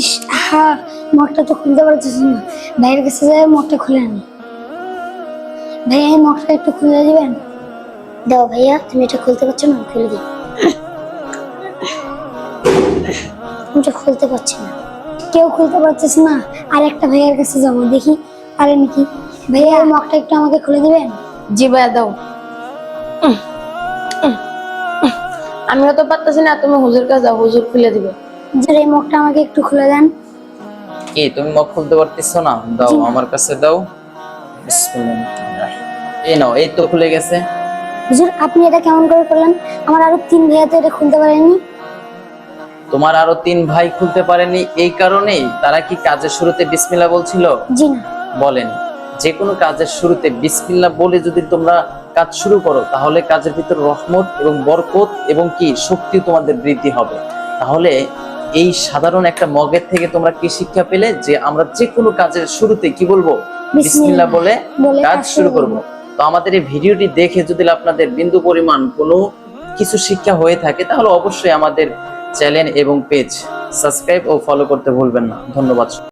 ইস তো খুলতে পারতেছি না। ভাইয়ের কাছে যাই মগটা খুলে আনি। ভাইয়া, এই মগটা একটু খুলে দিবেন? দাও ভাইয়া, তুমি এটা খুলতে পারছ না খুলে দিই। এটা খুলতে পারছি না। কেউ খুলতে পারতেছে না, আর একটা ভাইয়ার কাছে যাব, দেখি পারে নাকি। ভাইয়া মগটা একটু আমাকে খুলে দিবেন? জি ভাইয়া, দাও। আমিও তো পারতেছি না, তুমি হুজুর কাছে যাও, হুজুর খুলে দিবে। এই মগটা আমাকে একটু খুলে দেন। কি তুমি মুখ খুলতে পারতেছো না? দাও আমার কাছে দাও। বিসমিল্লাহ। এই নাও এই তো খুলে গেছে। হুজুর আপনি এটা কেমন করে করলেন? আমার আরও তিন ভাইয়া তো এটা খুলতে পারেনি তোমার আরও তিন ভাই খুলতে পারেনি এই কারণেই তারা কি কাজের শুরুতে বিসমিল্লাহ বলছিল? জি না। বলেন যে কোনো কাজের শুরুতে বিসমিল্লাহ বলে যদি তোমরা কাজ শুরু করো তাহলে কাজের ভিতর রহমত এবং বরকত এবং কি শক্তি তোমাদের বৃদ্ধি হবে। তাহলে এই সাধারণ একটা মগের থেকে তোমরা কি শিক্ষা পেলে যে আমরা যে কোনো কাজের শুরুতে কি বলব? বিসমিল্লাহ বলে বলে কাজ শুরু করব। তো আমাদের এই ভিডিওটি দেখে যদি আপনাদের বিন্দু পরিমাণ কোনো কিছু শিক্ষা হয়ে থাকে তাহলে অবশ্যই আমাদের চ্যানেল এবং পেজ সাবস্ক্রাইব ও ফলো করতে ভুলবেন না। ধন্যবাদ।